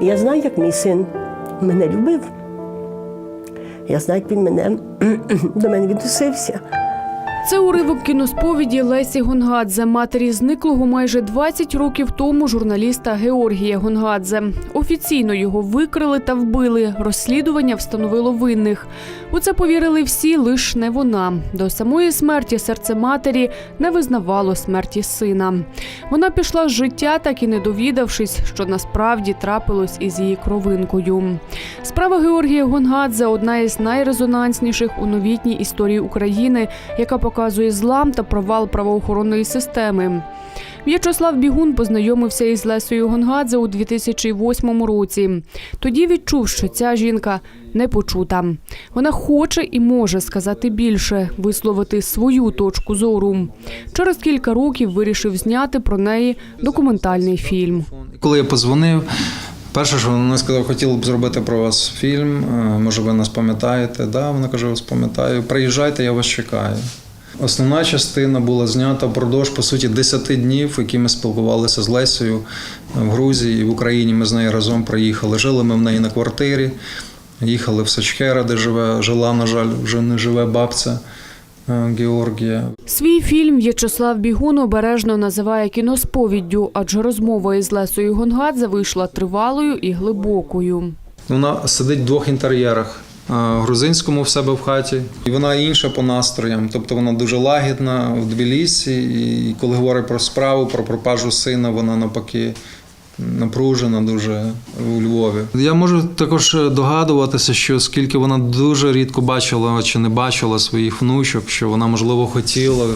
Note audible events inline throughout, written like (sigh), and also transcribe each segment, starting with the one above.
Я знаю, як мій син мене любив. Я знаю, як він мене (clears throat) до мене відносився. Це уривок кіносповіді Лесі Гонгадзе, матері зниклого майже 20 років тому журналіста Георгія Гонгадзе. Офіційно його викрили та вбили. Розслідування встановило винних. У це повірили всі, лиш не вона. До самої смерті серце матері не визнавало смерті сина. Вона пішла з життя, так і не довідавшись, що насправді трапилось із її кровинкою. Справа Георгія Гонгадзе одна із найрезонансніших у новітній історії України, яка показує злам та провал правоохоронної системи. В'ячеслав Бігун познайомився із Лесою Гонгадзе у 2008 році. Тоді відчув, що ця жінка не почута. Вона хоче і може сказати більше, висловити свою точку зору. Через кілька років вирішив зняти про неї документальний фільм. Коли я позвонив, перше, що вона сказала, хотіла б зробити про вас фільм. е, Може, ви нас пам'ятаєте? Да, вона каже, вас пам'ятаю. Приїжджайте, я вас чекаю. Основна частина була знята впродовж, по суті, 10 днів, які ми спілкувалися з Лесею в Грузії в Україні. Ми з нею разом приїхали. Жили ми в неї на квартирі, їхали в Сачхера, де живе, жила, на жаль, вже не живе бабця Георгія. Свій фільм В'ячеслав Бігун обережно називає кіносповіддю, адже розмова із Лесою Гонгадзе вийшла тривалою і глибокою. Вона сидить в двох інтер'єрах. е, Грузинському в себе в хаті, і вона інша по настроям. Тобто вона дуже лагідна в Тбілісі, і коли говорить про справу, про пропажу сина, вона навпаки напружена дуже у Львові. Я можу також догадуватися, що скільки вона дуже рідко бачила чи не бачила своїх внучок, що вона можливо хотіла,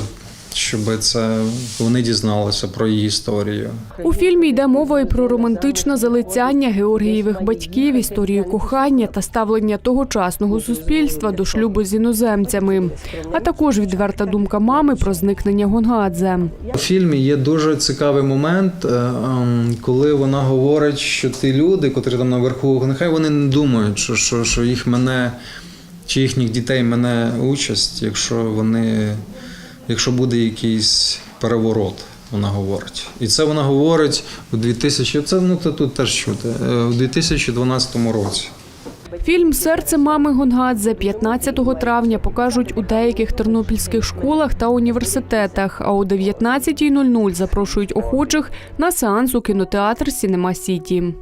щоб це вони дізналися про її історію. У фільмі йде мова і про романтичне залицяння Георгієвих батьків, історію кохання та ставлення тогочасного суспільства до шлюбу з іноземцями, а також відверта думка мами про зникнення Гонгадзе. У фільмі є дуже цікавий момент, е, ем, коли вона говорить, що ті люди, котрі там наверху, нехай вони не думають, що, що, що їх мене чи їхніх дітей мене участь, якщо вони, якщо буде якийсь переворот. Вона говорить. І це вона говорить у 2000, це ну це тут теж чути, е, у 2012 році. Фільм Серце мами Гонгадзе 15 травня покажуть у деяких тернопільських школах та університетах. А о 19.00 запрошують охочих на сеанс у кінотеатр Сінема Сіті.